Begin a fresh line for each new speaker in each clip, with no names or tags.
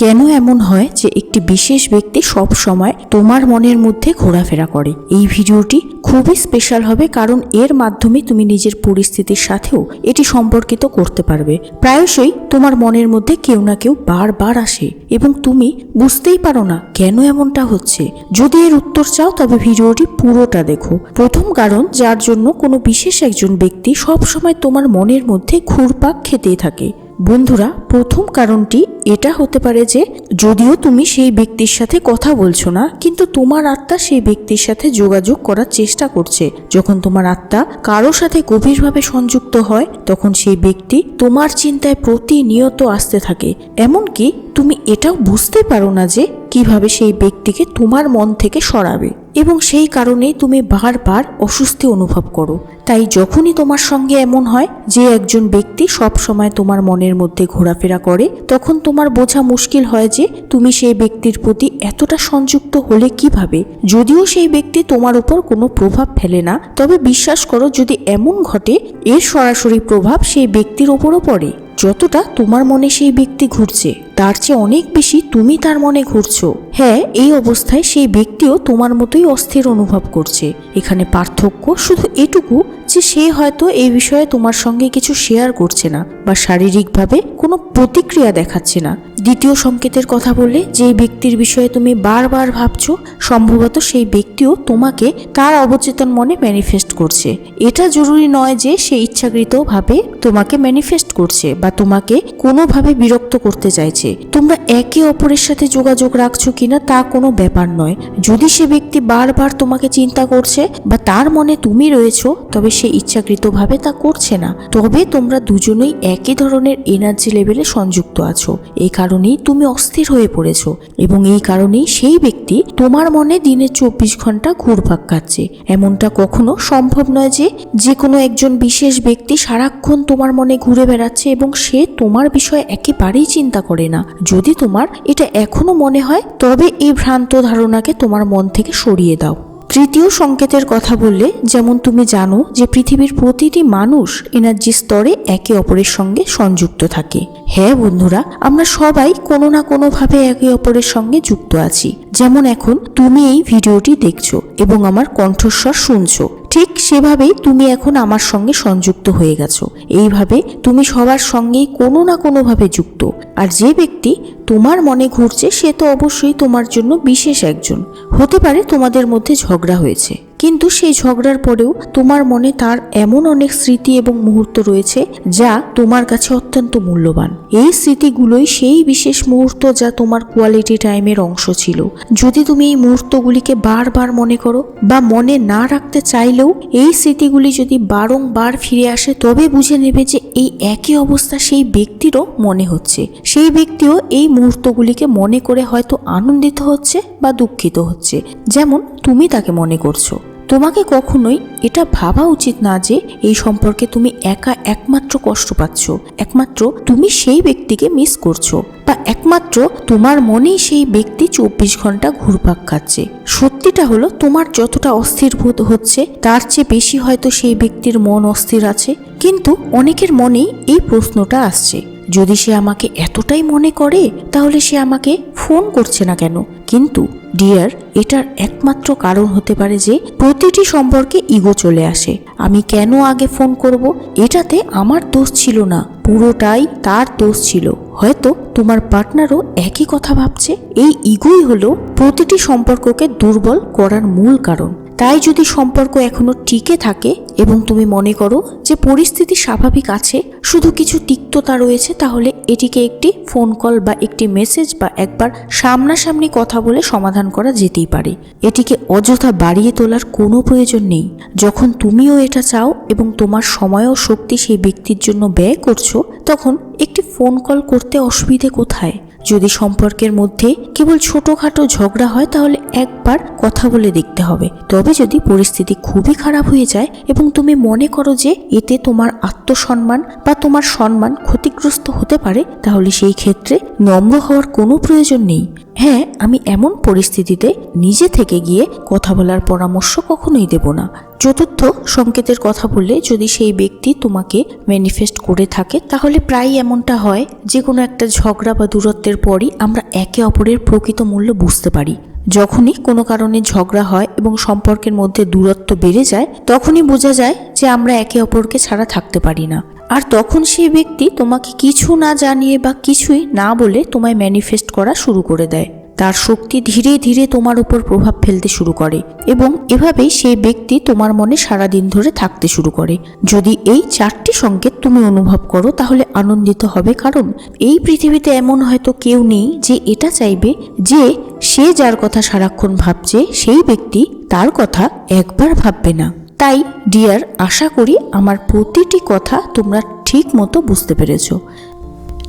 কেন এমন হয় যে একটি বিশেষ ব্যক্তি সব সময় তোমার মনের মধ্যে ঘোরাফেরা করে? এই ভিডিওটি খুবই স্পেশাল হবে কারণ এর মাধ্যমে তুমি নিজের পরিস্থিতির সাথেও এটি সম্পর্কিত করতে পারবে। প্রায়শই তোমার মনের মধ্যে কেউ না কেউ বারবার আসে এবং তুমি বুঝতেই পারো না কেন এমনটা হচ্ছে। যদি এর উত্তর চাও তবে ভিডিওটি পুরোটা দেখো। প্রথম কারণ, যার জন্য কোনো বিশেষ একজন ব্যক্তি সব সময় তোমার মনের মধ্যে ঘুরপাক খেতেই থাকে। বন্ধুরা, প্রথম কারণটি এটা হতে পারে যে যদিও তুমি সেই ব্যক্তির সাথে কথা বলছো না, কিন্তু তোমার আত্মা সেই ব্যক্তির সাথে যোগাযোগ করার চেষ্টা করছে। যখন তোমার আত্মা কারও সাথে গভীরভাবে সংযুক্ত হয়, তখন সেই ব্যক্তি তোমার চিন্তায় প্রতিনিয়ত আসতে থাকে। এমনকি তুমি এটাও বুঝতে পারো না যে কীভাবে সেই ব্যক্তিকে তোমার মন থেকে সরাবে এবং সেই কারণে তুমি বারবার অস্বস্তি অনুভব করো। তাই যখনই তোমার সঙ্গে এমন হয় যে একজন ব্যক্তি সব সময় তোমার মনের মধ্যে ঘোরাফেরা করে, তখন তোমার বোঝা মুশকিল হয় যে তুমি সেই ব্যক্তির প্রতি এতটা সংযুক্ত হলে কীভাবে। যদিও সেই ব্যক্তি তোমার উপর কোনো প্রভাব ফেলে না, তবে বিশ্বাস করো যদি এমন ঘটে, এর সরাসরি প্রভাব সেই ব্যক্তির ওপরও পড়ে। যতটা তোমার মনে সেই ব্যক্তি ঘুরছে, তার চেয়ে অনেক বেশি তুমি তার মনে ঘুরছো। হ্যাঁ এই অবস্থায় সেই ব্যক্তিও তোমার মতোই অস্থির অনুভব করছে। এখানে পার্থক্য শুধু এটুকু যে সে হয়তো এই বিষয়ে তোমার সঙ্গে কিছু শেয়ার করছে না বা শারীরিকভাবে কোনো প্রতিক্রিয়া দেখাচ্ছে না। দ্বিতীয় সংকেতের কথা বললে যে ব্যক্তির বিষয়ে তুমি বারবার ভাবছ, সম্ভবত সেই ব্যক্তিও তোমাকে তার অবচেতন মনে ম্যানিফেস্ট করছে। এটা জরুরি নয় যে সে ইচ্ছাকৃতভাবে তোমাকে ম্যানিফেস্ট করছে বা তোমাকে কোনোভাবে বিরক্ত করতে চাইছে। তোমরা একে অপরের সাথে যোগাযোগ রাখছো কিনা তা কোনো ব্যাপার নয়। যদি সে ব্যক্তি বারবার তোমাকে চিন্তা করছে বা তার মনে তুমি রয়েছো, তবে সে ইচ্ছাকৃতভাবে তা করছে না। তবে তোমরা দুজনেই একই ধরনের এনার্জি লেভেলে সংযুক্ত আছো। এই কারণেই তুমি অস্থির হয়ে পড়েছ এবং এই কারণেই সেই ব্যক্তি তোমার মনে দিনে চব্বিশ ঘণ্টা ঘুরপাক খাচ্ছে এমনটা কখনো সম্ভব নয় যে যে কোনো একজন বিশেষ ব্যক্তি সারাক্ষণ তোমার মনে ঘুরে বেড়াচ্ছে এবং সে তোমার বিষয়ে একেবারেই চিন্তা করে না। যদি তোমার এটা এখনও মনে হয়, তবে এই ভ্রান্ত ধারণাকে তোমার মন থেকে সরিয়ে দাও। তৃতীয় সংকেতের কথা বললে, যেমন তুমি জানো যে পৃথিবীর প্রতিটি মানুষ এনার্জি স্তরে একে অপরের সঙ্গে সংযুক্ত থাকে। হ্যাঁ বন্ধুরা, আমরা সবাই কোনো না কোনোভাবে একে অপরের সঙ্গে যুক্ত আছি। যেমন এখন তুমি এই ভিডিওটি দেখছ এবং আমার কণ্ঠস্বর শুনছো। ঠিক সেভাবেই তুমি এখন আমার সঙ্গে সংযুক্ত হয়ে গেছো। এইভাবে তুমি সবার সঙ্গেই কোনো না কোনোভাবে যুক্ত। আর যে ব্যক্তি তোমার মনে ঘুরছে, সে তো অবশ্যই তোমার জন্য বিশেষ একজন। হতে পারে তোমাদের মধ্যে ঝগড়া হয়েছে। কিন্তু সেই ঝগড়ার পরেও তোমার মনে তার এমন অনেক স্মৃতি এবং মুহূর্ত রয়েছে যা তোমার কাছে অত্যন্ত মূল্যবান। এই স্মৃতিগুলোই সেই বিশেষ মুহূর্ত যা তোমার কোয়ালিটি টাইমের অংশ ছিল। যদি তুমি এই মুহূর্তগুলিকে বারবার মনে করো বা মনে না রাখতে চাইলেও এই স্মৃতিগুলি যদি বারংবার ফিরে আসে, তবে বুঝে নেবে যে এই একই অবস্থা সেই ব্যক্তিরও মনে হচ্ছে। সেই ব্যক্তিও এই মুহূর্তগুলিকে মনে করে হয়তো আনন্দিত হচ্ছে বা দুঃখিত হচ্ছে। যেমন তুমি তাকে মনে করছ। তোমাকে কখনোই এটা ভাবা উচিত না যে এই সম্পর্কে তুমি একা একমাত্র কষ্ট পাচ্ছ, একমাত্র তুমি সেই ব্যক্তিকে মিস করছ বা একমাত্র তোমার মনেই সেই ব্যক্তি চব্বিশ ঘণ্টা ঘুরপাক খাচ্ছে। সত্যিটা হলো তোমার যতটা অস্থির বোধ হচ্ছে, তার চেয়ে বেশি হয়তো সেই ব্যক্তির মন অস্থির আছে। কিন্তু অনেকের মনেই এই প্রশ্নটা আসছে, যদি সে আমাকে এতটাই মনে করে, তাহলে সে আমাকে ফোন করছে না কেন? কিন্তু ডিয়ার এটার একমাত্র কারণ হতে পারে যে প্রতিটি সম্পর্কে ইগো চলে আসে। আমি কেন আগে ফোন করব? এটাতে আমার দোষ ছিল না। পুরোটাই তার দোষ ছিল। হয়তো তোমার পার্টনারও একই কথা ভাবছে। এই ইগোই হলো প্রতিটি সম্পর্ককে দুর্বল করার মূল কারণ। তাই যদি সম্পর্ক এখনও টিকে থাকে এবং তুমি মনে করো যে পরিস্থিতি স্বাভাবিক আছে, শুধু কিছু তিক্ততা রয়েছে, তাহলে এটিকে একটি ফোন কল বা একটি মেসেজ বা একবার সামনাসামনি কথা বলে সমাধান করা যেতেই পারে। এটিকে অযথা বাড়িয়ে তোলার কোনো প্রয়োজন নেই। যখন তুমিও এটা চাও এবং তোমার সময় ও শক্তি সেই ব্যক্তির জন্য ব্যয় করছ, তখন একটি ফোন কল করতে অসুবিধে কোথায়? যদি সম্পর্কের মধ্যে কেবল ছোটোখাটো ঝগড়া হয়, তাহলে একবার কথা বলে দেখতে হবে। তবে যদি পরিস্থিতি খুবই খারাপ হয়ে যায় এবং তুমি মনে করো যে এতে তোমার আত্মসম্মান বা তোমার সম্মান ক্ষতিগ্রস্ত হতে পারে, তাহলে সেই ক্ষেত্রে নম্র হওয়ার কোনো প্রয়োজন নেই। হ্যাঁ আমি এমন পরিস্থিতিতে নিজে থেকে গিয়ে কথা বলার পরামর্শ কখনোই দেব না। চতুর্থ, সংকেতের কথা বললে যদি সেই ব্যক্তি তোমাকে ম্যানিফেস্ট করে থাকে, তাহলে প্রায় এমনটা হয় যে কোনো একটা ঝগড়া বা দূরত্বের পরই আমরা একে অপরের প্রকৃত মূল্য বুঝতে পারি। যখনই কোনো কারণে ঝগড়া হয় এবং সম্পর্কের মধ্যে দূরত্ব বেড়ে যায়, তখনই বোঝা যায় যে আমরা একে অপরকে ছাড়া থাকতে পারি না। আর তখন সেই ব্যক্তি তোমাকে কিছু না জানিয়ে বা কিছুই না বলে তোমায় ম্যানিফেস্ট করা শুরু করে দেয়। তার শক্তি ধীরে ধীরে তোমার উপর প্রভাব ফেলতে শুরু করে এবং এভাবেই সেই ব্যক্তি তোমার মনে সারা দিন ধরে থাকতে শুরু করে। যদি এই চারটি সংকেত তুমি অনুভব করো, তাহলে আনন্দিত হবে। কারণ এই পৃথিবীতে এমন হয়তো কেউ নেই যে এটা চাইবে যে সে যার কথা সারাক্ষণ ভাবছে, সেই ব্যক্তি তার কথা একবার ভাববে না। তাই ডিয়ার আশা করি আমার প্রতিটি কথা তোমরা ঠিক মতো বুঝতে পেরেছ।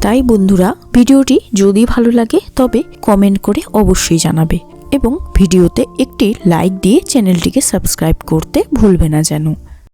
তাই বন্ধুরা, ভিডিওটি যদি ভালো লাগে, তবে কমেন্ট করে অবশ্যই জানাবে এবং ভিডিওতে একটি লাইক দিয়ে চ্যানেলটিকে সাবস্ক্রাইব করতে ভুলবে না যেন।